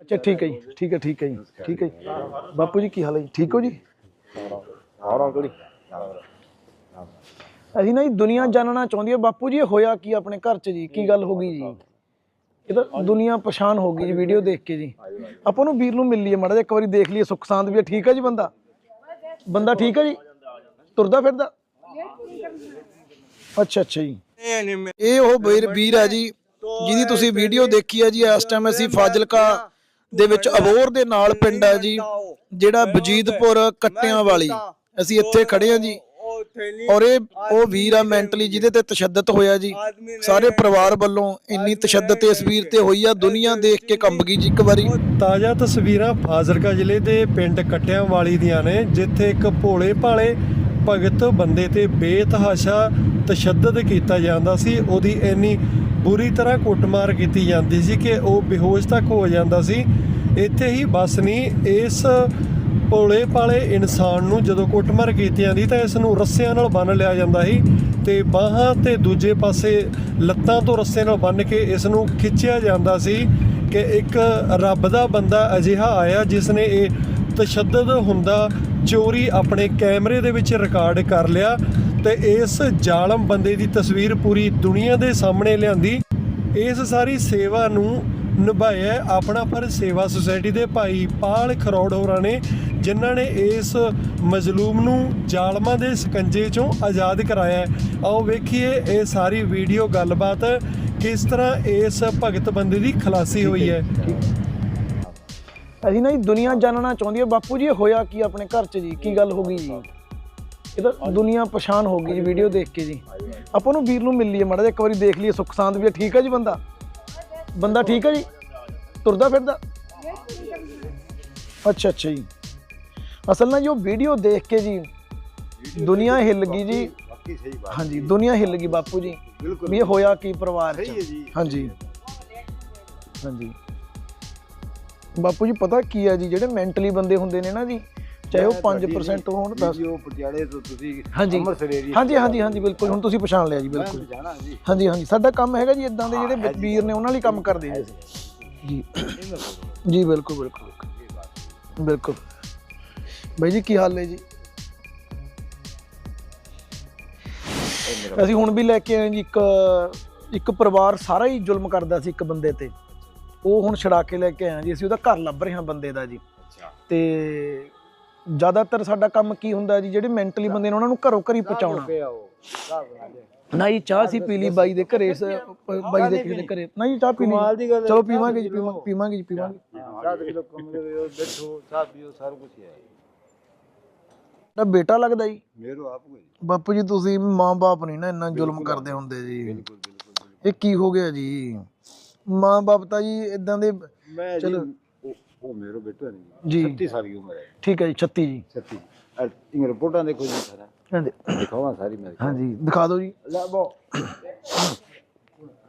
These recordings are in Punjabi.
ਅੱਛਾ, ਠੀਕ ਹੈ ਜੀ, ਠੀਕ ਹੈ ਠੀਕ ਹੈ ਜੀ, ਠੀਕ ਹੈ ਜੀ। ਬਾਪੂ ਜੀ, ਕੀ ਹਾਲ ਹੈ ਜੀ? ਠੀਕ ਹੋ ਜੀ? ਅਸੀਂ ਨਾ ਜੀ ਦੁਨੀਆ ਜਾਣਨਾ ਚਾਹੁੰਦੀ ਹੈ। ਬਾਪੂ ਜੀ, ਇਹ ਹੋਇਆ ਕੀ ਆਪਣੇ ਘਰ 'ਚ ਜੀ? ਕੀ ਗੱਲ ਹੋ ਗਈ ਜੀ? ਇਹ ਤਾਂ ਦੁਨੀਆ ਪਛਾਣ ਹੋ ਗਈ ਜੀ, ਵੀਡੀਓ ਦੇਖ ਕੇ ਜੀ। ਆਪਾਂ ਨੂੰ ਵੀਰ ਨੂੰ ਮਿਲ ਲਈਏ ਮਾੜਾ ਇੱਕ ਵਾਰੀ ਦੇਖ ਲਈਏ, ਸੁਖ ਸ਼ਾਂਤ ਵੀ ਠੀਕ ਹੈ ਜੀ ਬੰਦਾ? ਬੰਦਾ ਠੀਕ ਹੈ ਜੀ? ਤੁਰਦਾ ਫਿਰਦਾ? ਅੱਛਾ ਅੱਛਾ ਜੀ। ਇਹ ਉਹ ਵੀਰ ਆ ਜੀ, ਜਿਹਦੀ ਤੁਸੀਂ ਵੀਡੀਓ ਦੇਖੀ ਆ ਜੀ, ਇਸ ਟਾਈਮ ਅਸੀਂ ਫਾਜ਼ਿਲਕਾ ਦੇ ਵਿੱਚ ਅਬੋਰ ਦੇ ਨਾਲ ਪਿੰਡ ਹੈ ਜੀ ਜਿਹੜਾ ਵਜੀਦਪੁਰ ਕੱਟਿਆਂ ਵਾਲੀ। ਅਸੀਂ ਇੱਥੇ ਖੜੇ ਹਾਂ ਜੀ। ਔਰ ਇਹ ਉਹ ਵੀਰ ਆ ਮੈਂਟਲੀ ਜਿਹਦੇ ਤੇ ਤਸ਼ੱਦਦ ਹੋਇਆ ਜੀ। ਸਾਰੇ ਪਰਿਵਾਰ ਵੱਲੋਂ ਇੰਨੀ ਤਸ਼ੱਦਦ ਇਸ ਵੀਰ ਤੇ ਹੋਈ। ਆ। ਦੁਨੀਆ ਦੇਖ ਕੇ ਕੰਬ ਗਈ ਜੀ ਇੱਕ ਵਾਰੀ। ਤਾਜ਼ਾ ਤਸਵੀਰਾਂ ਫਾਜ਼ਿਲਕਾ ਜ਼ਿਲ੍ਹੇ ਦੇ ਪਿੰਡ ਕਟਿਆਂਵਾਲੀ ਦੀਆਂ ਨੇ ਜਿੱਥੇ ਇੱਕ ਭੋਲੇ ਭਾਲੇ ਭਗਤ ਬੰਦੇ ਤੇ ਬੇਤਹਾਸ਼ਾ ਤਸ਼ੱਦਦ ਕੀਤਾ ਜਾਂਦਾ ਸੀ। ਉਹਦੀ ਇੰਨੀ ਬੁਰੀ ਤਰ੍ਹਾਂ ਕੁੱਟਮਾਰ ਕੀਤੀ ਜਾਂਦੀ ਸੀ ਕਿ ਉਹ ਬੇਹੋਸ਼ ਤੱਕ ਹੋ ਜਾਂਦਾ ਸੀ। ਇੱਥੇ ਹੀ ਬਸ ਨਹੀਂ ਇਸ ਭੋਲੇ ਪਾਲੇ ਇਨਸਾਨ ਨੂੰ ਜਦੋਂ ਕੁੱਟਮਾਰ ਕੀਤੀ ਜਾਂਦੀ ਤਾਂ ਇਸ ਨੂੰ ਰੱਸਿਆਂ ਨਾਲ ਬੰਨ ਲਿਆ ਜਾਂਦਾ ਸੀ ਤੇ ਬਾਹਾਂ ਤੇ ਦੂਜੇ ਪਾਸੇ ਲੱਤਾਂ ਤੋਂ ਰੱਸੇ ਨਾਲ ਬੰਨ ਕੇ ਇਸ ਨੂੰ ਖਿੱਚਿਆ ਜਾਂਦਾ ਸੀ ਕਿ ਇੱਕ ਰੱਬ ਦਾ ਬੰਦਾ ਅਜਿਹਾ ਆਇਆ ਜਿਸ ਨੇ ਇਹ ਤਸ਼ੱਦਦ ਹੁੰਦਾ ਚੋਰੀ ਆਪਣੇ ਕੈਮਰੇ ਦੇ ਵਿੱਚ ਰਿਕਾਰਡ ਕਰ ਲਿਆ ਤੇ ਇਸ ਜ਼ਾਲਮ ਬੰਦੇ ਦੀ ਤਸਵੀਰ ਪੂਰੀ ਦੁਨੀਆ ਦੇ ਸਾਹਮਣੇ ਲਿਆਂਦੀ। ਇਸ ਸਾਰੀ ਸੇਵਾ ਨੂੰ ਨਿਭਾਇਆ ਆਪਣਾ ਪਰ ਸੇਵਾ ਸੁਸਾਇਟੀ ਦੇ ਭਾਈ ਪਾਲ ਖਰੋੜ ਹੋਰਾਂ ਨੇ ਜਿਨ੍ਹਾਂ ਨੇ ਇਸ ਮਜ਼ਲੂਮ ਨੂੰ ਜ਼ਾਲਮਾਂ ਦੇ ਸਕੰਜੇ ਚੋਂ ਆਜ਼ਾਦ ਕਰਾਇਆ। ਆਓ ਵੇਖੀਏ ਇਹ ਸਾਰੀ ਵੀਡੀਓ ਗੱਲਬਾਤ ਕਿਸ ਤਰ੍ਹਾਂ ਇਸ ਭਗਤ ਬੰਦੇ ਦੀ ਖਲਾਸੀ ਹੋਈ ਹੈ ਅਸੀਂ ਨਾ ਜੀ ਦੁਨੀਆ ਜਾਣਨਾ ਚਾਹੁੰਦੀ ਹੈ ਬਾਪੂ ਜੀ ਇਹ ਹੋਇਆ ਕੀ ਆਪਣੇ ਘਰ 'ਚ ਜੀ? ਕੀ ਗੱਲ ਹੋ ਗਈ ਜੀ? ਇਹ ਤਾਂ ਦੁਨੀਆ ਪਛਾਣ ਹੋ ਗਈ ਜੀ ਵੀਡੀਓ ਦੇਖ ਕੇ ਜੀ। ਆਪਾਂ ਨੂੰ ਵੀਰ ਨੂੰ ਮਿਲ ਲਈਏ ਮਾੜਾ ਜਿਹਾ ਇੱਕ ਵਾਰੀ ਦੇਖ ਲਈਏ ਸੁੱਖ ਸ਼ਾਂਤ ਵੀ ਠੀਕ ਹੈ ਜੀ ਬੰਦਾ? ਬੰਦਾ ਠੀਕ ਹੈ ਜੀ? ਤੁਰਦਾ ਫਿਰਦਾ? ਅੱਛਾ ਅੱਛਾ ਜੀ। ਅਸਲ ਨਾਲ ਜੋ ਵੀਡੀਓ ਦੇਖ ਕੇ ਜੀ ਦੁਨੀਆ ਹਿੱਲ ਗਈ ਜੀ। ਹਾਂਜੀ ਦੁਨੀਆ ਹਿੱਲ ਗਈ ਬਾਪੂ ਜੀ। ਵੀ ਇਹ ਹੋਇਆ ਕੀ ਪਰਿਵਾਰ 'ਚ? ਹਾਂਜੀ। ਹਾਂਜੀ। ਬਾਪੂ ਜੀ ਪਤਾ ਕੀ ਆ ਜੀ ਜਿਹੜੇ ਮੈਂਟਲੀ ਬੰਦੇ ਹੁੰਦੇ ਨੇ ਨਾ ਜੀ ਚਾਹੇ ਉਹ 5% ਹੋਣ 10 ਵੀਡੀਓ ਪਟਿਆਲੇ ਤੋਂ ਤੁਸੀਂ ਹਾਂਜੀ। ਅੰਮ੍ਰਿਤਸਰ ਏਰੀਆ ਹਾਂਜੀ ਹਾਂਜੀ ਹਾਂਜੀ ਬਿਲਕੁਲ ਹੁਣ ਤੁਸੀਂ ਪਛਾਣ ਲਿਆ ਜੀ ਬਿਲਕੁਲ। ਹਾਂਜੀ ਹਾਂਜੀ ਸਾਡਾ ਕੰਮ ਹੈਗਾ ਜੀ ਇਦਾਂ ਦੇ ਜਿਹੜੇ ਵੀਰ ਨੇ ਉਹਨਾਂ ਲਈ ਕੰਮ ਕਰਦੇ ਜੀ। ਜੀ। ਜੀ ਬਿਲਕੁਲ ਬਿਲਕੁਲ। ਬਿਲਕੁਲ। ਬਾਈ ਜੀ ਕੀ ਹਾਲ ਹੈ ਜੀ? ਅਸੀਂ ਹੁਣ ਵੀ ਲੈ ਕੇ ਆਏ ਜੀ ਇੱਕ ਇੱਕ ਪਰਿਵਾਰ ਸਾਰਾ ਹੀ ਜ਼ੁਲਮ ਕਰਦਾ ਸੀ ਇੱਕ ਬੰਦੇ ਤੇ। ਉਹ ਹੁਣ ਛੜਾ ਕੇ ਲੈ ਕੇ ਆਏ ਹਾਂ ਜੀ ਅਸੀਂ ਉਹਦਾ ਘਰ ਲੱਭ ਰਹੇ ਹਾਂ ਬੰਦੇ ਦਾ ਜੀ। ਅੱਛਾ। ਤੇ ਜ਼ਿਆਦਾਤਰ ਸਾਡਾ ਕੰਮ ਕੀ ਹੁੰਦਾ ਜੀ ਜਿਹੜੇ ਮੈਂਟਲੀ ਬੰਦੇ ਨੇ ਉਹਨਾਂ ਨੂੰ ਘਰੋਂ ਘਰੀ ਪਹੁੰਚਾਉਣਾ। ਆਓ ਚਾਹ ਦੇ ਸੀ ਪੀ ਲਈ ਬਾਈ ਦੇ ਘਰੇ ਬਾਈ ਦੇ ਕਿਸੇ ਦੇ ਘਰੇ। ਨਾ ਜੀ ਚਾਹ ਪੀ ਲਈ ਦੀ ਚਲੋ ਪੀਵਾਂਗੇ ਜੀ। ਪੀਵਾਂਗੇ ਪੀਵਾਂਗੇ ਜੀ ਪੀਵਾਂਗੇ। ਚਾਹ ਕਿਲੋ ਕਮਰੇ ਵਿੱਚ ਬੈਠੋ ਚਾਹ ਪੀਓ ਸਾਰਾ ਕੁਝ ਹੈ ਨਾ ਬੇਟਾ ਲੱਗਦਾ ਜੀ। ਮੇਰੋ ਆਪ ਕੋਈ ਬਾਪੂ ਜੀ ਤੁਸੀਂ ਮਾਂ-ਬਾਪ ਨਹੀਂ ਨਾ ਇੰਨਾ ਜ਼ੁਲਮ ਕਰਦੇ ਹੁੰਦੇ ਜੀ। ਬਿਲਕੁਲ ਬਿਲਕੁਲ। ਇਹ ਕੀ ਹੋ ਗਿਆ ਜੀ? ਮਾਂ-ਬਾਪ ਤਾਂ ਜੀ ਇਦਾਂ ਦੇ ਮੈਂ ਚਲੋ। ਜੀ ਉਹ- ਉਹ ਮੇਰੋ ਬੇਟਾ ਨਹੀਂ। ਜੀ। 36 ਸਾਲ ਦੀ ਉਮਰ ਹੈ। ਠੀਕ ਹੈ ਜੀ 36 ਜੀ। 36 ਇਹ ਰਿਪੋਰਟਾਂ ਦੇਖੋ ਜੀ ਸਾਰਾ। ਹਾਂਜੀ। ਦਿਖਾਵਾਂ ਸਾਰੀ ਮੇਰੇ ਕੋਲ। ਹਾਂਜੀ ਦਿਖਾ ਦਿਓ ਜੀ। ਲੈ ਬੋ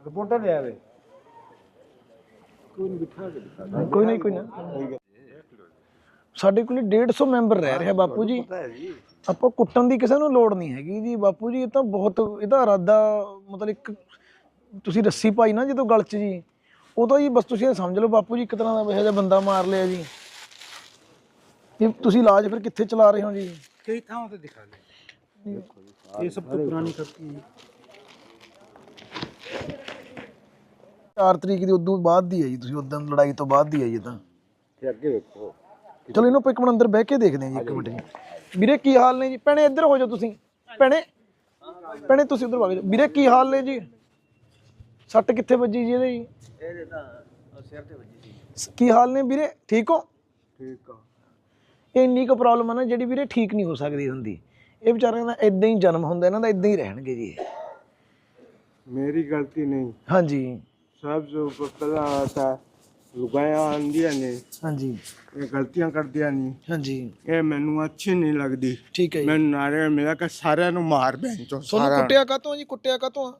ਰਿਪੋਰਟਾਂ ਲੈ ਆਵੇ। ਕੋਈ ਨਹੀਂ ਬਿਠਾ ਕੇ ਦਿਖਾ ਕੋਈ ਨਹੀਂ ਕੋਈ ਨਾ ਸਾਡੇ ਕੋਲ 150 ਮੈਂਬਰ ਰਹਿ ਰਿਹਾ ਬਾਪੂ ਜੀ। ਪਤਾ ਹੈ ਜੀ। ਆਪਾਂ ਕੁੱਟਣ ਦੀ ਕਿਸੇ ਨੂੰ ਲੋੜ ਨਹੀਂ ਹੈਗੀ ਜੀ। ਬਾਪੂ ਜੀ ਇਹ ਤਾਂ ਬਹੁਤ ਇਹਦਾ ਇਰਾਦਾ ਮਤਲਬ ਇੱਕ ਤੁਸੀਂ ਰੱਸੀ ਪਾਈ ਨਾ ਜਦੋਂ ਗਲ 'ਚ ਜੀ। ਉਹ ਤਾਂ ਜੀ ਬਸ ਤੁਸੀਂ ਇਹ ਸਮਝ ਲਓ ਬਾਪੂ ਜੀ ਇੱਕ ਤਰ੍ਹਾਂ ਦਾ ਇਹੋ ਜਿਹਾ ਬੰਦਾ ਮਾਰ ਲਿਆ ਜੀ। ਇਹ ਤੁਸੀਂ ਇਲਾਜ ਫਿਰ ਕਿੱਥੇ ਚਲਾ ਰਹੇ ਹੋ ਜੀ? ਕਈ ਥਾਵਾਂ ਤੇ ਦਿਖਾ ਲੈ ਇਹ ਸਭ ਤੋਂ ਪੁਰਾਣੀ ਕਰਤੀ ਹੈ 4 ਤਰੀਕ ਦੀ ਉਦੋਂ ਬਾਅਦ ਦੀ ਹੈ ਜੀ ਤੁਸੀਂ ਉਦੋਂ ਲੜਾਈ ਤੋਂ ਬਾਅਦ ਦੀ ਹੈ ਜੀ ਤਾਂ। ਤੇ ਅੱਗੇ ਵੇਖੋ। ਚਲੋ ਇਹਨੂੰ ਆਪਾਂ ਇੱਕ ਮਿੰਟ ਅੰਦਰ ਬਹਿ ਕੇ ਦੇਖਦੇ ਹਾਂ ਜੀ ਇੱਕ ਮਿੰਟ ਜੀ। ਵੀਰੇ ਕੀ ਹਾਲ ਨੇ ਜੀ? ਭੈਣੇ ਇੱਧਰ ਹੋ ਜਾਓ ਤੁਸੀਂ। ਭੈਣੇ ਭੈਣੇ ਤੁਸੀਂ ਉੱਧਰ ਵਗ ਜਾਓ। ਵੀਰੇ ਕੀ ਹਾਲ ਨੇ ਜੀ? ਸੱਟ ਕਿੱਥੇ ਵੱਜੀ ਜੀ ਇਹਦੇ ਜੀ? ਇਹਦੇ ਤਾਂ ਸਿਰ ਤੇ ਵੱਜੀ ਸੀ। ਕੀ ਹਾਲ ਨੇ ਵੀਰੇ? ਠੀਕ ਹੋ? ਠੀਕ ਆ। ਇਹ ਇੰਨੀ ਕੁ ਪ੍ਰੋਬਲਮ ਆ ਨਾ ਜਿਹੜੀ ਵੀਰੇ ਠੀਕ ਨਹੀਂ ਹੋ ਸਕਦੀ ਹੁੰਦੀ। ਇਹ ਵਿਚਾਰਿਆਂ ਦਾ ਇਦਾਂ ਹੀ ਜਨਮ ਹੁੰਦਾ ਇਹਨਾਂ ਦਾ ਇਦਾਂ ਹੀ ਰਹਿਣਗੇ ਜੀ। ਮੇਰੀ ਗਲਤੀ ਨਹੀਂ। ਹਾਂਜੀ। ਸਭ ਜੋ ਪਹਿਲਾਂ ਆਤਾ ਲੁਗਾਇਆ ਆਂਦੀਆਂ ਨੇ। ਹਾਂਜੀ। ਇਹ ਗਲਤੀਆਂ ਕਰਦੀਆਂ ਨਹੀਂ। ਹਾਂਜੀ। ਇਹ ਮੈਨੂੰ ਅੱਛੀ ਨਹੀਂ ਲੱਗਦੀ। ਠੀਕ ਹੈ ਜੀ। ਮੈਨੂੰ ਨਾਰੇ ਮੇਰਾ ਕਿ ਸਾਰਿਆਂ ਨੂੰ ਮਾਰ ਬੈਂਚੋ ਤੁਹਾਨੂੰ ਸਾਰਾ ਕੁੱਟਿਆ ਕਾਤੋਂ ਜੀ? ਕੁੱਟਿਆ ਕਾਤੋਂ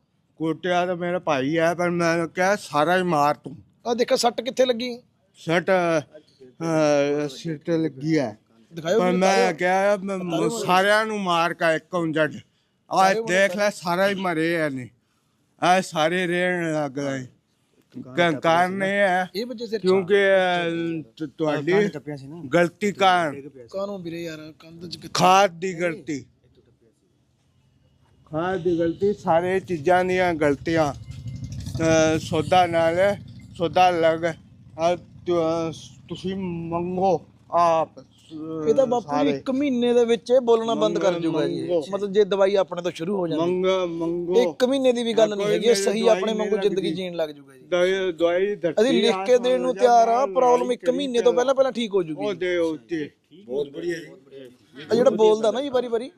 ਕੋਟਿਆ ਤਾਂ ਮੇਰਾ ਭਾਈ ਹੈ ਪਰ ਮੈਂ ਕਿਹਾ ਸਾਰਾ ਹੀ ਮਾਰ ਤੂੰ। ਆ ਦੇਖੋ ਸੱਟ ਕਿੱਥੇ ਲੱਗੀ? ਸੱਟ ਅਹ, ਸਿਰ ਤੇ ਲੱਗੀ ਹੈ। ਪਰ ਮੈਂ ਕਿਹਾ ਮੈਂ ਸਾਰਿਆਂ ਨੂੰ ਮਾਰ ਕੇ ਇੱਕ ਉਂਜੜ। ਆ ਦੇਖ ਲੈ ਸਾਰਾ ਹੀ ਮਰੇ ਆ ਨੇ ਆ ਸਾਰੇ ਰਹਿਣ ਲੱਗ ਗਏ। ਕ- ਕਾਰਨ ਇਹ ਹੈ ਇਹ ਵਜ੍ਹਾ ਸਿਰ ਕਿਉਂਕਿ ਅਹ, ਤੁ- ਤੁਹਾਡੀ ਗਲਤੀ ਕਾਰਨ। ਕਾਹਨੂੰ ਵੀਰੇ ਯਾਰ ਕੰਧ ਚ ਕਿੱਥੇ- ਖਾਦ ਦੀ ਗਲਤੀ। ਖਾਦ ਦੀ ਗਲਤੀ ਸਾਰੇ ਚੀਜ਼ਾਂ ਦੀਆਂ ਗਲਤੀਆਂ ਸੌਦਾ ਨਾਲ ਸੌਦਾ ਲੱਗ ਆ ਤੁਸੀਂ ਮੰਗੋ ਆਪ ਇਹ ਤਾਂ ਬਾਪੂ ਜੀ। ਇੱਕ ਮਹੀਨੇ ਦੇ ਵਿੱਚ ਇਹ ਬੋਲਣਾ ਬੰਦ ਕਰ ਜੂਗਾ ਜੀ। ਮਤਲਬ ਜੇ ਦਵਾਈ ਆਪਣੇ ਤੋਂ ਸ਼ੁਰੂ ਹੋ ਜਾਂਦੀ। ਮੰਗ ਮੰਗੋ। ਇੱਕ ਮਹੀਨੇ ਦੀ ਵੀ ਗੱਲ ਨਹੀਂ ਹੈਗੀ ਸਹੀ ਆਪਣੇ ਵਾਂਗੂ ਜ਼ਿੰਦਗੀ। ਜੀਣ ਲੱਗ ਜੂਗਾ ਜੀ। ਦਵਾਈ ਅਸੀਂ ਲਿਖ ਕੇ ਦੇਣ ਨੂੰ ਤਿਆਰ ਆ ਪ੍ਰੋਬਲਮ ਇੱਕ ਮਹੀਨੇ ਤੋਂ ਪਹਿਲਾਂ ਪਹਿਲਾਂ ਠੀਕ ਹੋ ਉਹ ਜੂਗੀ। ਦੇ ਉੱਤੇ। ਆ ਜਿਹੜਾ ਬੋਲਦਾ ਨਾ ਜੀ ਵਾਰੀ ਵਾਰੀ।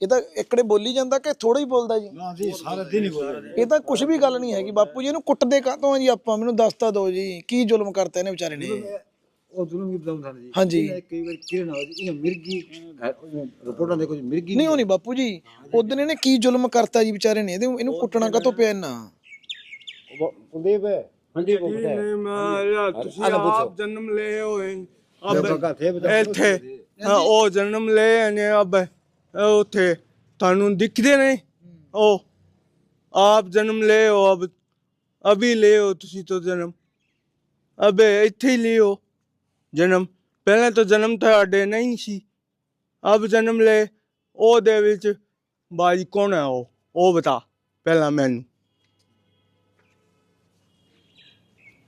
ਇਹ ਤਾਂ ਇਕੜੇ ਬੋਲੀ ਜਾਂਦਾ ਕਿ ਥੋੜਾ ਹੀ ਬੋਲਦਾ ਜੀ? ਜੀ ਸਾਰਾ ਦਿਨ ਹੀ ਬੋਲ ਇਹ ਤਾਂ ਕੁਝ ਵੀ ਗੱਲ ਨਹੀਂ ਹੈਗੀ। ਬਾਪੂ ਜੀ ਇਹਨੂੰ ਕੁੱਟਦੇ ਕਾਹਤੋਂ ਆ ਜੀ ਆਪਾਂ? ਮੈਨੂੰ ਦੱਸਤਾ ਦਿਓ ਜੀ ਕੀ ਜ਼ੁਲਮ ਕਰਤਾ ਇਹਨੇ ਵਿਚਾਰੇ ਨੇ? ਉਹ ਜ਼ੁਲਮ ਵੀ ਬਤਾਉਂਦਾ ਜੀ। ਹਾਂਜੀ। ਕਈ ਵਾਰ ਕਿਰਨ ਹੋ ਜੀ? ਇਹ ਮਿਰਗੀ ਰਿਪੋਰਟਾਂ ਦੇ ਕੁਝ ਮਿਰਗੀ ਨਹੀਂ ਨਹੀਂ ਬਾਪੂ ਜੀ। ਉਦੋਂ ਇਹਨੇ ਕੀ ਜ਼ੁਲਮ ਕਰਤਾ ਜੀ ਵਿਚਾਰੇ ਨੇ? ਇਹਦੇ ਇਹਨੂੰ ਕੁੱਟਣਾ ਕਾਹਤੋਂ ਪਿਆ ਇੰਨਾ? ਕੁਲਦੀਪ। ਹੈ ਹਾਂਜੀ ਬਤਾ ਨਹੀਂ ਮੈਂ ਤੁਸੀਂ ਆਪ ਜਨਮ ਲਏ ਹੋਏ। ਅਬ ਇੱਥੇ। ਹਾਂ, ਉਹ ਜਨਮ ਲਏ ਨੇ ਅਬ। ਉਹ ਉੱਥੇ ਤੁਹਾਨੂੰ ਦਿਖਦੇ ਨਹੀਂ ਉਹ ਆਪ ਜਨਮ ਲਏ ਹੋ ਅਬ ਅਭੀ ਲਏ ਹੋ ਤੁਸੀਂ ਤੋਂ ਜਨਮ। ਅਬੇ ਇੱਥੇ ਹੀ ਲਿਓ ਜਨਮ। ਪਹਿਲਾਂ ਤਾਂ ਜਨਮ ਤੁਹਾਡੇ ਨਹੀਂ ਸੀ। ਅਬ ਜਨਮ ਲੈ। ਉਹਦੇ ਵਿੱਚ ਬਾਜੀ ਕੌਣ ਹੈ ਉਹ? ਉਹ ਬਤਾ ਪਹਿਲਾਂ ਮੈਨੂੰ।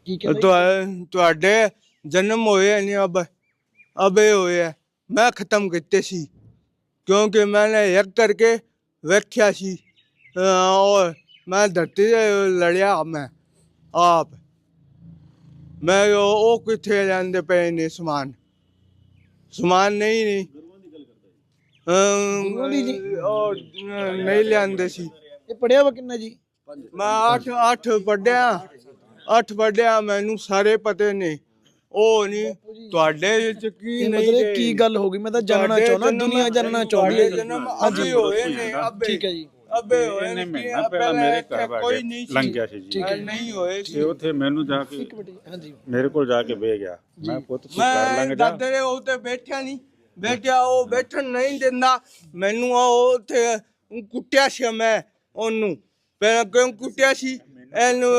ਕੀ ਕਹਿੰਦਾ ਤੁਹਾ- ਤੁਹਾਡੇ ਜਨਮ ਹੋਏ ਨੇ ਅਬ। ਅਬੇ ਹੋਏ ਹੈ। ਮੈਂ ਖਤਮ ਕੀਤੇ ਸੀ। ਕਿਉਂਕਿ ਮੈंने ਇੱਕ ਕਰਕੇ ਵੇਖਿਆ ਸੀ। ਔਰ ਮੈਂ ਧਰਤੀ ਤੇ ਲੜਿਆ ਮੈਂ ਆਪ। ਮੈਂ ਉਹ ਕਿੱਥੇ ਲੈਂਦੇ ਪਏ ਨੇ ਸਮਾਨ? ਸਮਾਨ ਨਹੀਂ ਨਹੀਂ ਉਹ ਨਹੀਂ ਲਿਆਂਦੇ ਸੀ। ਇਹ ਪੜਿਆ ਵਾ ਕਿੰਨਾ ਜੀ? ਮੈਂ ਅੱਠ ਅੱਠ ਪੜਿਆ ਅੱਠ ਪੜਿਆ ਮੈਨੂੰ ਸਾਰੇ ਪਤੇ ਨੇ। ਉਹ ਨਹੀਂ ਤੁਹਾਡੇ ਵਿੱਚ ਕੀ ਨਹੀਂ ਮਤਲਬ। ਕੀ ਗੱਲ ਹੋ ਗਈ? ਮੈਂ ਤਾਂ ਜਾਣਨਾ ਚਾਹੁੰਦਾ ਦੁਨੀਆ ਜਾਣਨਾ ਚਾਹੁੰਦੀ ਹੈ। ਜਨਮ ਅਭੀ ਹੋਏ ਨੇ ਅਬੇ ਠੀਕ ਹੈ ਜੀ। ਅਬੇ ਹੋਏ ਨੇ ਮਹੀਨਾ ਪਹਿਲਾਂ ਮੇਰੇ ਘਰ ਨਹੀਂ ਸੀ। ਲੰਘ ਗਿਆ ਸੀ ਜੀ। ਨਹੀਂ ਹੋਏ ਸੀ। ਉੱਥੇ ਮੈਨੂੰ ਜਾ ਕੇ ਇੱਕ ਮਿੰਟ ਜੀ, ਹਾਂਜੀ। ਮੇਰੇ ਕੋਲ ਜਾ ਕੇ ਬਹਿ ਗਿਆ। ਮੈਂ ਪੁੱਤ ਤੂੰ ਕਰ ਲੰਘ ਜਾ। ਦਾਦੇ ਉੱਤੇ ਬੈਠਿਆ ਨਹੀਂ ਬੈਠਿਆ ਉਹ ਬੈਠਣ ਨਹੀਂ ਦਿੰਦਾ। ਮੈਨੂੰ ਉਹ ਉੱਥੇ ਕੁੱਟਿਆ ਸੀ ਮੈਂ ਉਹਨੂੰ। ਪਹਿਲਾਂ ਕਿਉਂ ਕੁੱਟਿਆ ਸੀ? ਇਹਨੂੰ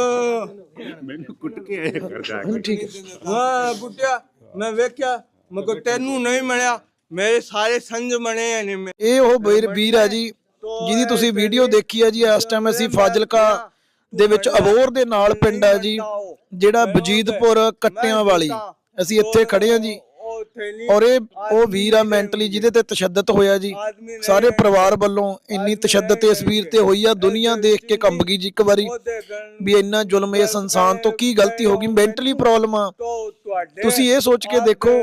ਮੈਨੂੰ ਕੁੱਟ ਕੇ ਆਇਆ ਕਰ ਜਾ ਕੇ। ਹੁਣ ਠੀਕ ਹੈ। ਹਾਂ ਕੁੱਟਿਆ ਮੈਂ ਵੇਖਿਆ ਮੈਂ ਕਿਹਾ ਤੈਨੂੰ ਨਹੀਂ ਮਿਲਿਆ ਮੇਰੇ ਸਾਰੇ ਸੰਜ ਬਣੇ ਨੇ ਮੈਂ- ਇਹ ਉਹ ਵੀਰ ਵੀਰ ਆ ਜੀ ਜਿਹਦੀ ਤੁਸੀਂ ਵੀਡੀਓ ਦੇਖੀ ਆ ਜੀ ਇਸ ਟਾਈਮ ਅਸੀਂ ਫਾਜ਼ਿਲਕਾ ਦੇ ਵਿੱਚ ਅਬੋਰ ਦੇ ਨਾਲ ਪਿੰਡ ਆ ਜੀ ਜਿਹੜਾ ਬਜੀਦਪੁਰ ਕੱਟਿਆਂ ਵਾਲੀ। ਅਸੀਂ ਇੱਥੇ ਖੜੇ ਆ ਜੀ। ਔਰ ਇਹ ਉਹ ਵੀਰ ਆ ਮੈਂਟਲੀ ਜਿਹਦੇ ਤੇ ਤਸ਼ੱਦਦ ਹੋਇਆ ਜੀ। ਸਾਰੇ ਪਰਿਵਾਰ ਵੱਲੋਂ ਇੰਨੀ ਤਸ਼ੱਦਦ ਇਸ ਵੀਰ ਤੇ ਹੋਈ ਆ। ਦੁਨੀਆ ਦੇਖ ਕੇ ਕੰਬ ਗਈ ਜੀ ਇੱਕ ਵਾਰੀ। ਵੀ ਇੰਨਾ ਜ਼ੁਲਮ ਇਸ ਇਨਸਾਨ ਤੋਂ ਕੀ ਗਲਤੀ ਹੋ ਗਈ? ਮੈਂਟਲੀ ਪ੍ਰੋਬਲਮ ਆ। ਤੁਸੀਂ ਇਹ ਸੋਚ ਕੇ ਦੇਖੋ।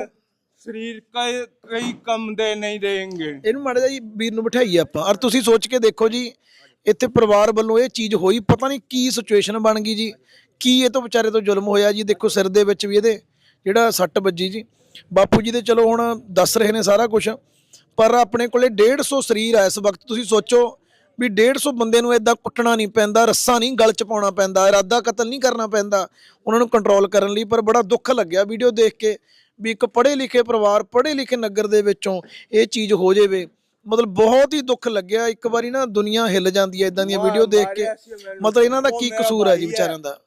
ਸਰੀਰ ਕਈ ਕਈ ਕੰਮ ਦੇ ਨਹੀਂ ਦੇਣਗੇ। ਇਹਨੂੰ ਮਾੜਾ ਜੀ ਵੀਰ ਨੂੰ ਬਿਠਾਈਏ ਆਪਾਂ। ਔਰ ਤੁਸੀਂ ਸੋਚ ਕੇ ਦੇਖੋ ਜੀ ਇੱਥੇ ਪਰਿਵਾਰ ਵੱਲੋਂ ਇਹ ਚੀਜ਼ ਹੋਈ। ਪਤਾ ਨਹੀਂ ਕੀ ਸਿਚੁਏਸ਼ਨ ਬਣ ਗਈ ਜੀ। ਕੀ ਇਹ ਤੋਂ ਵਿਚਾਰੇ ਤੋਂ ਜ਼ੁਲਮ ਹੋਇਆ ਜੀ? ਦੇਖੋ ਸਿਰ ਦੇ ਵਿੱਚ ਵੀ ਇਹਦੇ ਜਿਹੜਾ ਸੱਟ ਵੱਜੀ ਜੀ। ਬਾਪੂ ਜੀ ਦੇ ਚਲੋ ਹੁਣ ਦੱਸ ਰਹੇ ਨੇ ਸਾਰਾ ਕੁਝ ਪਰ ਆਪਣੇ ਕੋਲੇ 150 ਸਰੀਰ ਆ ਇਸ ਵਕਤ ਤੁਸੀਂ ਸੋਚੋ ਵੀ 150 ਬੰਦੇ ਨੂੰ ਇਦਾਂ ਕੁੱਟਣਾ ਨਹੀਂ ਪੈਂਦਾ ਰੱਸਾ ਨਹੀਂ ਗਲ ਚ ਪਾਉਣਾ ਪੈਂਦਾ ਇਰਾਦਾ ਕਤਲ ਨਹੀਂ ਕਰਨਾ ਪੈਂਦਾ ਉਹਨਾਂ ਨੂੰ ਕੰਟਰੋਲ ਕਰਨ ਲਈ ਪਰ ਬੜਾ ਦੁੱਖ ਲੱਗਿਆ ਵੀਡੀਓ ਦੇਖ ਕੇ ਵੀ ਇੱਕ ਪੜ੍ਹੇ ਲਿਖੇ ਪਰਿਵਾਰ ਪੜ੍ਹੇ ਲਿਖੇ ਨਗਰ ਦੇ ਵਿੱਚੋਂ ਇਹ ਚੀਜ਼ ਹੋ ਜਾਵੇ। ਮਤਲਬ ਬਹੁਤ ਹੀ ਦੁੱਖ ਲੱਗਿਆ ਇੱਕ ਵਾਰੀ ਨਾ ਦੁਨੀਆ ਹਿੱਲ ਜਾਂਦੀ ਹੈ ਇਦਾਂ ਦੀਆਂ ਵੀਡੀਓ ਦੇਖ ਕੇ। ਮਤਲਬ ਇਹਨਾਂ ਦਾ ਕੀ ਕਸੂਰ ਹੈ ਜੀ ਵਿਚਾਰਿਆਂ ਦਾ?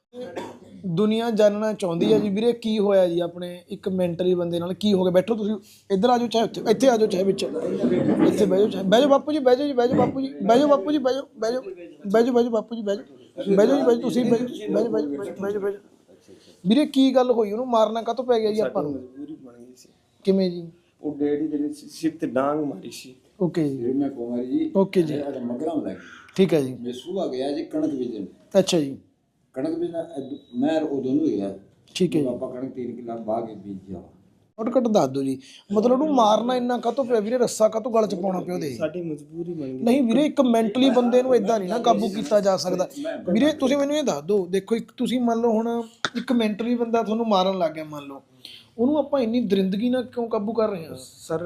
ਦੁਨੀਆ ਜਾਣਨਾ ਚਾਹੁੰਦੀ ਹੈ ਜੀ ਵੀਰੇ ਕੀ ਹੋਇਆ ਜੀ ਆਪਣੇ ਇੱਕ ਮੈਂਟਲੀ ਬੰਦੇ ਨਾਲ ਕੀ ਹੋ ਗਿਆ ਬੈਠੋ ਤੁਸੀਂ ਇੱਧਰ ਆ ਜਾਓ ਚਾਹੇ ਉੱਥੇ ਇੱਥੇ ਆ ਜਾਓ ਚਾਹੇ ਵਿੱਚ ਇੱਥੇ ਬਹਿ ਜਾਓ ਚਾਹੇ ਬਹਿ ਜਾਓ ਬਾਪੂ ਜੀ ਬਹਿ ਜਾਓ ਜੀ ਬਹਿ ਜਾਓ ਬਾਪੂ ਜੀ ਬਹਿ ਜਾਓ ਬਾਪੂ ਜੀ ਬਹਿ ਜਾਓ ਬਹਿ ਜਾਓ ਬਹਿ ਜਾਓ ਬਹਿ ਜਾਓ ਬਾਪੂ ਜੀ ਬਹਿ ਜਾਓ ਬਹਿ ਜਾਓ ਜੀ ਬਹਿ ਜਾਓ ਤੁਸੀਂ ਬਹਿ ਜਾਓ ਬਹਿ ਜਾਓ ਬਹਿ ਜਾਓ ਬਹਿ ਜਾਓ ਬਹਿ ਜਾਓ ਵੀਰੇ ਕੀ ਗੱਲ ਹੋਈ ਉਹਨੂੰ ਮਾਰਨਾ ਕਾਹਤੋਂ ਪੈ ਗਿਆ ਜੀ ਆਪਾਂ ਨੂੰ ਮਜਬੂਰੀ ਬਣ ਗਈ ਸੀ ਕਿਵੇਂ ਜੀ ਉਹ ਡੈਡੀ ਦੇ ਨੇ ਸਿਰ ਤੇ ਡਾਂਗ ਮਾਰੀ ਸੀ ਓਕੇ ਜੀ ਮੈਂ ਕੁਮਾਰ ਜੀ ਓਕੇ ਜੀ ਮਗਰਾਂ ਲੱਗ ਠੀਕ ਹੈ ਜੀ ਮੈਂ ਸੁਆ ਗਿਆ ਜੀ ਕਣਕ ਬੀਜਣ ਅੱਛਾ ਜੀ ਕਣਕ ਬੀਜਣਾ ਮੈਂ ਉਹ ਦੋਨੋਂ ਹੀ ਗਿਆ ਠੀਕ ਹੈ ਜੀ। ਪਾਪਾ ਕਣਕ ਤੀਨ ਕਿਲਾ ਬਾਗ ਕੇ ਬੀਜ ਗਿਆ ਕੱਟ ਕੱਟ ਦੱਸ ਦਿਓ ਜੀ। ਮਤਲਬ ਉਹਨੂੰ ਮਾਰਨਾ ਇੰਨਾ ਕਾਹਤੋਂ ਪਿਆ? ਵੀਰੇ ਰੱਸਾ ਕਾਹਤੋਂ ਗਲ ਚ ਪਾਉਣਾ ਪਿਆ ਉਹਦੇ? ਸਾਡੀ ਮਜਬੂਰੀ ਬਣ ਗਈ। ਨਹੀਂ ਵੀਰੇ ਇੱਕ ਮੈਂਟਲੀ ਬੰਦੇ ਨੂੰ ਇਦਾਂ ਨਹੀਂ ਨਾ ਕਾਬੂ ਕੀਤਾ ਜਾ ਸਕਦਾ। ਵੀਰੇ ਤੁਸੀਂ ਮੈਨੂੰ ਇਹ ਦੱਸ ਦਿਓ ਦੇਖੋ ਇੱਕ ਤੁਸੀਂ ਮੰਨ ਲਓ ਹੁਣ ਇੱਕ ਮੈਂਟਲੀ ਬੰਦਾ ਤੁਹਾਨੂੰ ਮਾਰਨ ਲੱਗ ਗਿਆ ਮੰਨ ਲਓ। ਉਹਨੂੰ ਆਪਾਂ ਇੰਨੀ ਦਰਿੰਦਗੀ ਨਾਲ ਕਿਉਂ ਕਾਬੂ ਕਰ ਰਹੇ ਹਾਂ? ਸਰ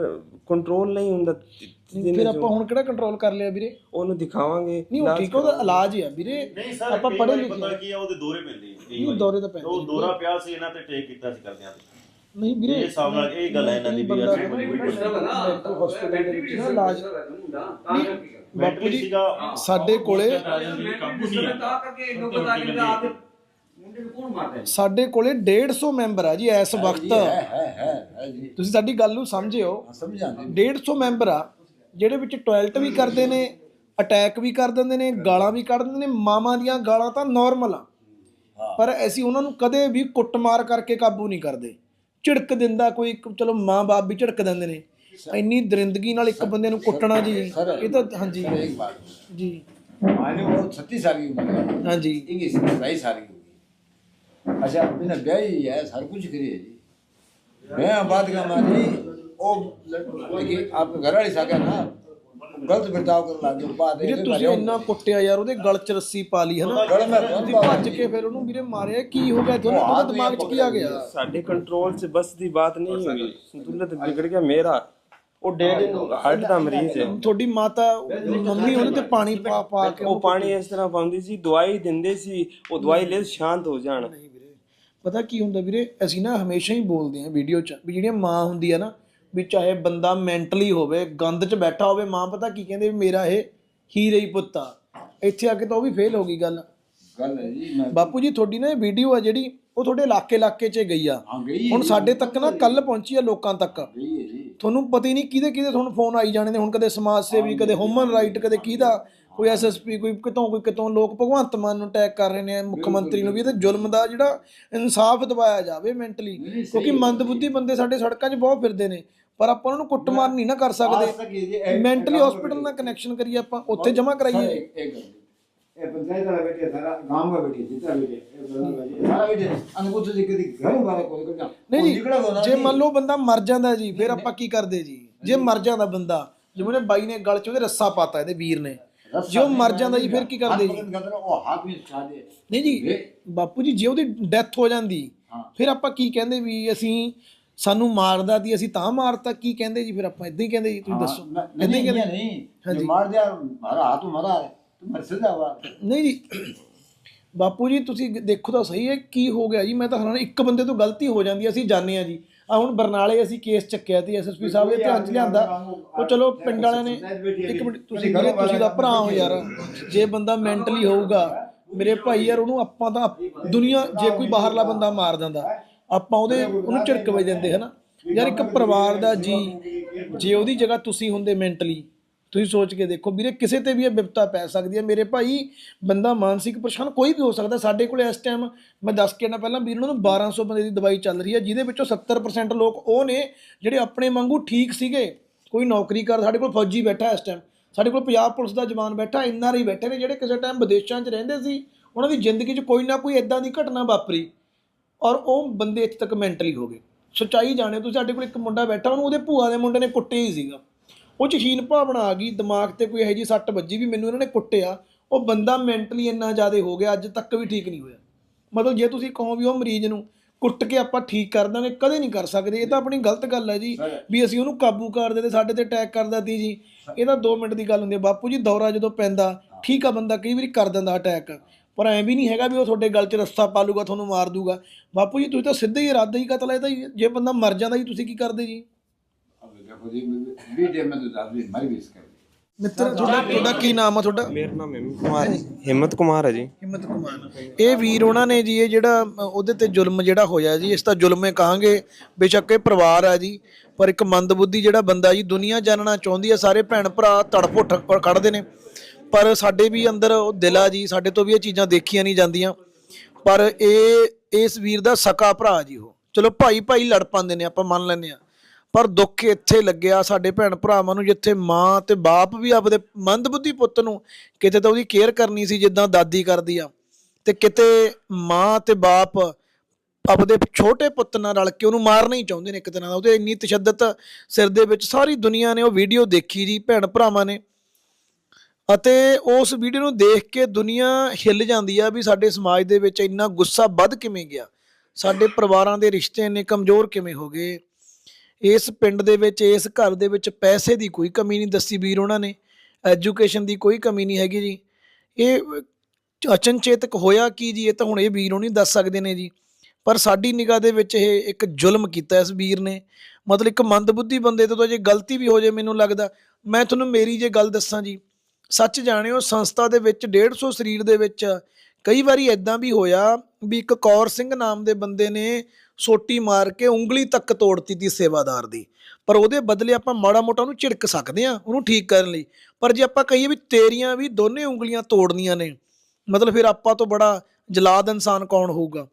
ਕੰਟਰੋਲ ਨਹੀਂ ਹੁੰਦਾ ਫਿਰ ਆਪਾਂ ਹੁਣ ਕਿਹੜਾ ਕੰਟਰੋਲ ਕਰ ਲਿਆ ਵੀਰੇ? ਉਹਨੂੰ ਦਿਖਾਵਾਂਗੇ। ਨਹੀਂ ਉਹ ਠੀਕ ਉਹਦਾ ਇਲਾਜ ਹੀ ਆ ਵੀਰੇ। ਆਪਾਂ ਪੜ੍ਹੇ ਲਿਖੇ ਪਤਾ ਕੀ ਆ ਉਹਦੇ ਦੋਰੇ ਪੈਂਦੇ ਨਹੀਂ ਵਾਰੀ। ਦੌਰੇ ਤਾਂ ਪੈਂਦੇ ਉਹ ਦੋਰਾ ਪਿਆ ਸੀ ਇਹਨਾਂ ਤੇ ਟੇਕ ਕੀਤਾ ਸੀ ਕਰਦਿਆਂ ਤੇ। ਨਹੀਂ ਵੀਰੇ ਇਹ ਹਿਸਾਬ ਨਾਲ ਇਹ ਗੱਲ ਹੈ ਇਹਨਾਂ ਦੀ ਵੀ ਅਸੀਂ ਹਸਪੀਟਲ ਦੇ ਵਿੱਚ ਨਾ ਇਲਾਜ ਬਾਪੂ ਜੀ ਸਾਡੇ ਕੋਲੇ ਸਾਡੇ ਕੋਲੇ 150 ਮੈਂਬਰ ਆ ਜੀ ਇਸ ਵਕਤ। ਤੁਸੀਂ ਸਾਡੀ ਗੱਲ ਨੂੰ ਸਮਝਿਓ। ਸਮਝਾਂਦੇ 150 ਮੈਂਬਰ ਆ ਜਿਹੜੇ ਵਿੱਚ ਟਾਇਲਟ ਵੀ ਕਰਦੇ ਨੇ ਅਟੈਕ ਵੀ ਕਰ ਦਿੰਦੇ ਨੇ ਗਾਲਾਂ ਵੀ ਕੱਢ ਦਿੰਦੇ ਨੇ ਮਾਵਾਂ ਦੀਆਂ ਗਾਲਾਂ ਤਾਂ ਨਾਰਮਲ ਆ। ਪਰ ਅਸੀਂ ਉਹਨਾਂ ਨੂੰ ਕਦੇ ਵੀ ਕੁੱਟਮਾਰ ਕਰਕੇ ਕਾਬੂ ਨਹੀਂ ਕਰਦੇ। ਝਿੜਕ ਦਿੰਦਾ ਕੋਈ ਇੱਕ- ਚਲੋ ਮਾਂ-ਬਾਪ ਵੀ ਝਿੜਕ ਦਿੰਦੇ ਨੇ ਇੰਨੀ ਦਰਿੰਦਗੀ ਨਾਲ ਇੱਕ ਬੰਦੇ ਨੂੰ ਕੁੱਟਣਾ ਜੀ ਇਹ ਤਾਂ ਹਾਂਜੀ एक बात ਜੀ माने वो छत्तीस साल की उम्र है ਹਾਂਜੀ इनकी सताईस साल की होगी अच्छा बिना ब्याह ही है सारा कुछ करिए जी मैं बात का मानी ओ लेकिन आपके घर वाली साका ना ਗਲਤ ਵਰਤਾਓ ਕਰਨ ਲੱਗ ਗਏ ਬਾਅਦ ਵੀਰੇ ਤੁਸੀਂ ਇੰਨਾ ਕੁੱਟਿਆ ਯਾਰ ਉਹਦੇ ਗਲ 'ਚ ਰੱਸੀ ਪਾ ਲਈ ਹਨਾ? ਗਲ ਮੈਂ ਭੱਜ ਕੇ ਫਿਰ ਉਹਨੂੰ ਵੀਰੇ ਮਾਰਿਆ ਕੀ ਹੋ ਗਿਆ? ਤੁਹਾਨੂੰ ਉਹਦੇ ਦਿਮਾਗ 'ਚ ਕੀ ਆ ਗਿਆ? ਸਾਡੇ ਕੰਟਰੋਲ 'ਚ ਬਸ ਦੀ ਬਾਤ ਨਹੀਂ ਹੋਈ। ਸੰਤੁਲਨ ਵਿਗੜ ਗਿਆ ਮੇਰਾ। ਉਹ ਡੇਡ ਹਾਰਟ ਦਾ ਮਰੀਜ਼ ਹੈ। ਤੁਹਾਡੀ ਮਾਤਾ ਮੰਮੀ ਉਹਨੇ ਤੇ ਪਾਣੀ ਪਾ ਪਾ ਕੇ ਉਹ ਪਾਣੀ ਇਸ ਤਰ੍ਹਾਂ ਪਾਉਂਦੀ ਸੀ ਦਵਾਈ ਦਿੰਦੇ ਸੀ ਉਹ ਦਵਾਈ ਲੈ ਸ਼ਾਂਤ ਹੋ ਜਾਣ। ਪਤਾ ਕੀ ਹੁੰਦਾ ਵੀਰੇ? ਅਸੀਂ ਨਾ ਹਮੇਸ਼ਾ ਹੀ ਬੋਲਦੇ ਆ ਵੀਡੀਓ 'ਚ ਵੀ ਜਿਹੜੀਆਂ ਮਾਂ ਹੁੰਦੀ ਆ ਨਾ ਵੀ ਚਾਹੇ ਬੰਦਾ ਮੈਂਟਲੀ ਹੋਵੇ ਗੰਦ 'ਚ ਬੈਠਾ ਹੋਵੇ ਮਾਂ ਪਤਾ ਕੀ ਕਹਿੰਦੇ ਵੀ ਮੇਰਾ ਇਹ ਹੀਰੇ ਹੀ ਪੁੱਤ ਇੱਥੇ ਆ ਕੇ ਤਾਂ ਉਹ ਵੀ ਫੇਲ ਹੋ ਗਈ ਗੱਲ। ਗੱਲ ਹੈ ਜੀ ਬਾਪੂ ਜੀ ਤੁਹਾਡੀ ਨਾ ਇਹ ਵੀਡੀਓ ਆ ਜਿਹੜੀ ਉਹ ਤੁਹਾਡੇ ਇਲਾਕੇ ਇਲਾਕੇ 'ਚ ਗਈ ਆ। ਹੁਣ ਸਾਡੇ ਤੱਕ ਨਾ ਕੱਲ ਪਹੁੰਚੀ ਆ ਲੋਕਾਂ ਤੱਕ। ਤੁਹਾਨੂੰ ਪਤਾ ਹੀ ਨਹੀਂ ਕਿਹਦੇ ਕਿਹਦੇ ਤੁਹਾਨੂੰ ਫੋਨ ਆਈ ਜਾਣੇ ਨੇ ਹੁਣ ਕਦੇ ਸਮਾਜ ਸੇਵੀ ਕਦੇ ਹਿਊਮਨ ਰਾਈਟ ਕਦੇ ਕਿਹਦਾ? ਕੋਈ ਐਸਐਸਪੀ ਕੋਈ ਕਿਤੋਂ ਕੋਈ ਕਿਤੋਂ ਲੋਕ ਭਗਵੰਤ ਮਾਨ ਨੂੰ ਅਟੈਕ ਕਰ ਰਹੇ ਨੇ ਮੁੱਖ ਮੰਤਰੀ ਨੂੰ ਵੀ ਇਹਦੇ ਜ਼ੁਲਮ ਦਾ ਜਿਹੜਾ ਇਨਸਾਫ ਦਿਵਾਇਆ ਜਾਵੇ ਮੈਂਟਲੀ ਕਿਉਂਕਿ ਮੰਦਬੁੱਧੀ ਬੰਦੇ ਸਾਡੇ ਸੜਕਾਂ 'ਚ ਬਹੁਤ ਫਿਰਦੇ ਨੇ ਪਰ ਆਪਾਂ ਉਹਨਾਂ ਕੁੱਟਮਾਰ ਨਹੀਂ ਨਾ ਕਰ ਸਕਦੇ। ਮੈਂਟਲੀ ਹਸਪੀਟਲ ਨਾਲ ਕਨੈਕਸ਼ਨ ਕਰੀਏ ਆਪਾਂ ਉੱਥੇ ਜਮ੍ਹਾਂ ਕਰਾਈਏ। ਇਹ ਪੰਚਾਇਤ ਜੇ ਮੰਨ ਲਓ ਬੰਦਾ ਮਰ ਜਾਂਦਾ ਜੀ ਫਿਰ ਆਪਾਂ ਕੀ ਕਰਦੇ ਜੀ? ਜੇ ਮਰ ਜਾਂਦਾ ਬੰਦਾ ਜਿਵੇਂ ਬਾਈ ਨੇ ਗਲ 'ਚ ਉਹਦੇ ਰੱਸਾ ਪਾਤਾ ਇਹਦੇ ਵੀਰ ਨੇ। ਜੇ ਉਹ ਮਰ ਜਾਂਦਾ ਜੀ ਫਿਰ ਕੀ ਕਰਦੇ ਜੀ? ਉਹ ਹਾਥ ਵਿੱਚ ਛਾ ਦੇ। ਨਹੀਂ ਜੀ ਬਾਪੂ ਜੀ ਜੇ ਉਹਦੀ ਡੈਥ ਹੋ ਜਾਂਦੀ ਫਿਰ ਆਪਾਂ ਕੀ ਕਹਿੰਦੇ ਵੀ ਅਸੀਂ ਸਾਨੂੰ ਮਾਰਦਾ ਦੀ ਅਸੀਂ ਤਾਂ ਮਾਰਤਾ ਕੀ ਕਹਿੰਦੇ ਜੀ? ਫਿਰ ਆਪਾਂ ਇਦਾਂ ਹੀ ਕਹਿੰਦੇ ਜੀ ਤੁਸੀਂ ਦੱਸੋ। ਇਦਾਂ ਹੀ ਕਹਿੰਦੇ ਨਹੀਂ ਜੇ ਮਾਰ ਦਿਆ ਮਾਰਾ ਹੱਥ ਮਰਾ ਮਰ ਸਦਾ ਵਾ। ਨਹੀਂ ਜੀ ਬਾਪੂ ਜੀ ਤੁਸੀਂ ਦੇਖੋ ਤਾਂ ਸਹੀ ਹੈ ਕੀ ਹੋ ਗਿਆ ਜੀ? ਮੈਂ ਤਾਂ ਹੈਰਾਨ ਇੱਕ ਬੰਦੇ ਤੋਂ ਗਲਤੀ ਹੋ ਜਾਂਦੀ ਅਸੀਂ ਜਾਣਦੇ ਆ ਜੀ। ਆ ਹੁਣ ਬਰਨਾਲੇ ਅਸੀਂ ਕੇਸ ਚੱਕਿਆ ਤੇ ਐਸਐਸਪੀ ਸਾਹਿਬ ਦੇ ਧਿਆਨ ਚ ਲਿਆਂਦਾ। ਉਹ ਚਲੋ ਪਿੰਡ ਵਾਲਿਆਂ ਨੇ ਇੱਕ ਮਿੰਟ ਤੁਸੀਂ ਵੀਰੇ ਤੁਸੀਂ ਦਾ ਭਰਾ ਹੋ ਯਾਰ। ਜੇ ਬੰਦਾ ਮੈਂਟਲੀ ਹੋਊਗਾ ਮੇਰੇ ਭਾਈ ਯਾਰ ਉਹਨੂੰ ਆਪਾਂ ਤਾਂ ਦੁਨੀਆ ਜੇ ਕੋਈ ਬਾਹਰਲਾ ਬੰਦਾ ਮਾਰ ਦਿੰਦਾ ਆਪਾਂ ਉਹਦੇ ਉਹਨੂੰ ਝਿੜਕ ਵਜ ਦਿੰਦੇ ਹਨਾ? ਯਾਰ ਇੱਕ ਪਰਿਵਾਰ ਦਾ ਜੀ ਜੇ ਉਹਦੀ ਜਗ੍ਹਾ ਤੁਸੀਂ ਹੁੰਦੇ ਮੈਂਟਲੀ ਤੁਸੀਂ ਸੋਚ ਕੇ ਦੇਖੋ, ਵੀਰੇ ਕਿਸੇ ਤੇ ਵੀ ਇਹ ਵਿਪਤਾ ਪੈ ਸਕਦੀ ਹੈ। ਮੇਰੇ ਭਾਈ ਬੰਦਾ ਮਾਨਸਿਕ ਪਰੇਸ਼ਾਨ ਕੋਈ ਵੀ ਹੋ ਸਕਦਾ ਸਾਡੇ ਕੋਲ ਇਸ ਟਾਈਮ ਮੈਂ ਦੱਸ ਕੇ ਨਾ ਪਹਿਲਾਂ, ਵੀਰ ਉਹਨਾਂ ਨੂੰ 1200 ਬੰਦੇ ਦੀ ਦਵਾਈ ਚੱਲ ਰਹੀ ਹੈ, ਜਿਹਦੇ ਵਿੱਚੋਂ 70% ਲੋਕ ਉਹ ਨੇ ਜਿਹੜੇ ਆਪਣੇ ਵਾਂਗੂ ਠੀਕ ਸੀਗੇ। ਕੋਈ ਨੌਕਰੀ ਕਰ, ਸਾਡੇ ਕੋਲ ਫੌਜੀ ਬੈਠਾ ਇਸ ਟਾਈਮ ਸਾਡੇ ਕੋਲ ਪੰਜਾਬ ਪੁਲਿਸ ਦਾ ਜਵਾਨ ਬੈਠਾ, ਇੰਨਾ ਹੀ ਬੈਠੇ ਨੇ ਜਿਹੜੇ ਕਿਸੇ ਟਾਈਮ ਵਿਦੇਸ਼ਾਂ 'ਚ ਰਹਿੰਦੇ ਸੀ। ਉਹਨਾਂ ਦੀ ਜ਼ਿੰਦਗੀ 'ਚ ਕੋਈ ਨਾ ਕੋਈ ਇਦਾਂ ਦੀ ਘਟਨਾ ਵਾਪਰੀ ਔਰ ਉਹ ਬੰਦੇ ਇੱਥੇ ਤੱਕ ਮੈਂਟਲੀ ਹੋ ਗਏ। ਸੱਚਾਈ ਜਾਣੇ ਤੁਸੀਂ ਸਾਡੇ ਕੋਲ ਇੱਕ ਮੁੰਡਾ ਬੈਠਾ, ਉਹਨੂੰ ਉਹਦੇ ਭੂਆ ਦੇ ਮੁੰਡੇ ਨੇ ਕੁੱਟਿਆ ਹੀ ਸੀਗਾ। ਉਹ 'ਚ ਹੀਨ ਭਾਵਨਾ ਆ ਗਈ ਦਿਮਾਗ ਤੇ ਕੋਈ ਇਹੋ ਜਿਹੀ ਸੱਟ ਵੱਜੀ ਵੀ ਮੈਨੂੰ ਇਹਨਾਂ ਨੇ ਕੁੱਟਿਆ। ਉਹ ਬੰਦਾ ਮੈਂਟਲੀ ਇੰਨਾ ਜ਼ਿਆਦਾ ਹੋ ਗਿਆ ਅੱਜ ਤੱਕ ਵੀ ਠੀਕ ਨਹੀਂ ਹੋਇਆ। ਮਤਲਬ ਜੇ ਤੁਸੀਂ ਕਹੋ ਵੀ ਉਹ ਮਰੀਜ਼ ਨੂੰ ਕੁੱਟ ਕੇ ਆਪਾਂ ਠੀਕ ਕਰ ਦਾਂਗੇ ਕਦੇ ਨਹੀਂ ਕਰ ਸਕਦੇ। ਇਹ ਤਾਂ ਆਪਣੀ ਗਲਤ ਗੱਲ ਹੈ ਜੀ ਵੀ ਅਸੀਂ ਉਹਨੂੰ ਕਾਬੂ ਕਰਦੇ ਤੇ ਸਾਡੇ ਤੇ ਅਟੈਕ ਕਰਦਾ ਤੀ ਜੀ। ਇਹ ਤਾਂ 2 ਮਿੰਟ ਦੀ ਗੱਲ ਹੁੰਦੀ ਹੈ। ਬਾਪੂ ਜੀ ਦੌਰਾ ਜਦੋਂ ਪੈਂਦਾ ਠੀਕ ਆ ਬੰਦਾ ਕਈ ਵਾਰੀ ਕਰ ਦਿੰਦਾ ਅਟੈਕ ਪਰ ਐ ਵੀ ਨਹੀਂ ਹੈਗਾ ਵੀ ਉਹ ਤੁਹਾਡੇ ਗਲ 'ਚ ਰੱਸਾ ਪਾ ਲੂਗਾ ਤੁਹਾਨੂੰ ਮਾਰ ਦੂਗਾ। ਬਾਪੂ ਜੀ ਤੁਸੀਂ ਤਾਂ ਸਿੱਧੇ ਹੀ ਇਰਾਦਾ ਹੀ ਕਤਲ ਹੈ ਤਾਂ ਜੀ। ਜੇ ਬੰਦਾ ਮਰ ਜਾਂਦਾ ਜੀ ਤੁਸੀਂ ਕੀ ਕਰਦੇ ਜੀ? ਇਹੋ ਜਿਹੀ ਵੀਡੀਓ ਮੈਂ ਤਾਂ ਦੱਸ ਵੀ ਮਰ ਵੀ ਇਸ ਮਿੱਤਰ ਤੁਹਾਡਾ ਤੁਹਾਡਾ ਕੀ ਨਾਮ ਆ ਤੁਹਾਡਾ? ਮੇਰਾ ਨਾਮ ਹਿੰਮਤ ਕੁਮਾਰ ਹੈ। ਹਿੰਮਤ ਕੁਮਾਰ ਹੈ ਜੀ। ਹਿੰਮਤ ਕੁਮਾਰ। ਇਹ ਵੀਰ ਉਹਨਾਂ ਨੇ ਜੀ ਇਹ ਜਿਹੜਾ ਉਹਦੇ ਤੇ ਜ਼ੁਲਮ ਜਿਹੜਾ ਹੋਇਆ ਜੀ ਇਸ ਤਾਂ ਜ਼ੁਲਮ ਕਹਾਂਗੇ। ਬੇਸ਼ੱਕ ਇਹ ਪਰਿਵਾਰ ਆ ਜੀ ਪਰ ਇੱਕ ਮੰਦਬੁੱਧੀ ਜਿਹੜਾ ਬੰਦਾ ਜੀ ਦੁਨੀਆ ਜਾਣਨਾ ਚਾਹੁੰਦੀ ਆ ਸਾਰੇ ਭੈਣ ਭਰਾ ਤੜਫੋਠ ਕੱਢਦੇ ਨੇ। ਪਰ ਸਾਡੇ ਵੀ ਅੰਦਰ ਉਹ ਦਿਲ ਆ ਜੀ ਸਾਡੇ ਤੋਂ ਵੀ ਇਹ ਚੀਜ਼ਾਂ ਦੇਖੀਆਂ ਨਹੀਂ ਜਾਂਦੀਆਂ। ਪਰ ਇਹ ਇਸ ਵੀਰ ਦਾ ਸਕਾ ਭਰਾ ਜੀ ਉਹ। ਚਲੋ ਭਾਈ ਭਾਈ ਲੜ ਪਾਉਂਦੇ ਨੇ ਆਪਾਂ ਮੰਨ ਲੈਂਦੇ ਆ ਪਰ ਦੁੱਖ ਇੱਥੇ ਲੱਗਿਆ ਸਾਡੇ ਭੈਣ ਭਰਾਵਾਂ ਨੂੰ, ਜਿੱਥੇ ਮਾਂ ਤੇ ਬਾਪ ਵੀ ਆਪਦੇ ਮੰਦਬੁੱਧੀ ਪੁੱਤ ਨੂੰ ਕਿਤੇ ਤਾਂ ਉਹਦੀ ਕੇਅਰ ਕਰਨੀ ਸੀ, ਜਿੱਦਾਂ ਦਾਦੀ ਕਰਦੀ ਆ। ਤੇ ਕਿਤੇ ਮਾਂ ਤੇ ਬਾਪ ਆਪਦੇ ਛੋਟੇ ਪੁੱਤ ਨਾਲ ਰਲ ਕੇ ਉਹਨੂੰ ਮਾਰਨਾ ਹੀ ਚਾਹੁੰਦੇ ਨੇ ਇੱਕ ਤਰ੍ਹਾਂ ਦਾ। ਉਹਦੇ ਇੰਨੀ ਤਸ਼ੱਦਦ ਸਿਰ ਦੇ ਵਿੱਚ ਸਾਰੀ ਦੁਨੀਆ ਨੇ ਉਹ ਵੀਡੀਓ ਦੇਖੀ ਜੀ, ਭੈਣ ਭਰਾਵਾਂ ਨੇ। ਅਤੇ ਉਸ ਵੀਡੀਓ ਨੂੰ ਦੇਖ ਕੇ ਦੁਨੀਆ ਹਿੱਲ ਜਾਂਦੀ ਆ ਵੀ ਸਾਡੇ ਸਮਾਜ ਦੇ ਵਿੱਚ ਇੰਨਾ ਗੁੱਸਾ ਵੱਧ ਕਿਵੇਂ ਗਿਆ? ਸਾਡੇ ਪਰਿਵਾਰਾਂ ਦੇ ਰਿਸ਼ਤੇ ਇੰਨੇ ਕਮਜ਼ੋਰ ਕਿਵੇਂ ਹੋ ਗਏ? ਇਸ ਪਿੰਡ ਦੇ ਵਿੱਚ, ਇਸ ਘਰ ਦੇ ਵਿੱਚ ਪੈਸੇ ਦੀ ਕੋਈ ਕਮੀ ਨਹੀਂ, ਦੱਸੀ ਵੀਰ ਉਹਨਾਂ ਨੇ। ਐਜੂਕੇਸ਼ਨ ਦੀ ਕੋਈ ਕਮੀ ਨਹੀਂ ਹੈਗੀ ਜੀ। ਇਹ ਅਚਨਚੇਤਕ ਹੋਇਆ ਕੀ ਜੀ? ਇਹ ਤਾਂ ਹੁਣ ਇਹ ਵੀਰ ਉਹ ਨਹੀਂ ਦੱਸ ਸਕਦੇ ਨੇ ਜੀ। ਪਰ ਸਾਡੀ ਨਿਗਾਹ ਦੇ ਵਿੱਚ ਇਹ ਇੱਕ ਜ਼ੁਲਮ ਕੀਤਾ ਇਸ ਵੀਰ ਨੇ। ਮਤਲਬ ਇੱਕ ਮੰਦਬੁੱਧੀ ਬੰਦੇ ਤੋਂ ਜੇ ਗਲਤੀ ਵੀ ਹੋ ਜੇ ਮੈਨੂੰ ਲੱਗਦਾ। ਮੈਂ ਤੁਹਾਨੂੰ ਮੇਰੀ ਜੇ ਗੱਲ ਦੱਸਾਂ ਜੀ। ਸੱਚ ਜਾਣਿਓ, ਸੰਸਥਾ ਦੇ ਵਿੱਚ 150 ਸਰੀਰ ਦੇ ਵਿੱਚ ਕਈ ਵਾਰੀ ਐਦਾਂ ਵੀ ਹੋਇਆ ਵੀ ਇੱਕ ਕੌਰ ਸਿੰਘ ਨਾਮ ਦੇ ਬੰਦੇ ਨੇ ਸੋਟੀ ਮਾਰ ਕੇ ਉਂਗਲੀ ਤੱਕ ਤੋੜਤੀ ਤੀ ਸੇਵਾਦਾਰ ਦੀ। ਪਰ ਉਹਦੇ ਬਦਲੇ ਆਪਾਂ ਮਾੜਾ ਮੋਟਾ ਉਹਨੂੰ ਝਿੜਕ ਸਕਦੇ ਆ ਉਹਨੂੰ ਠੀਕ ਕਰਨ ਲਈ। ਪਰ ਜੇ ਆਪਾਂ ਕਹੀਏ ਵੀ ਤੇਰੀਆਂ ਵੀ ਦੋਨੇ ਉਂਗਲੀਆਂ ਤੋੜਨੀਆਂ ਨੇ, ਮਤਲਬ ਫਿਰ ਆਪਾਂ ਤੋਂ ਬੜਾ ਜਲਾਦ ਇਨਸਾਨ ਕੌਣ ਹੋਊਗਾ?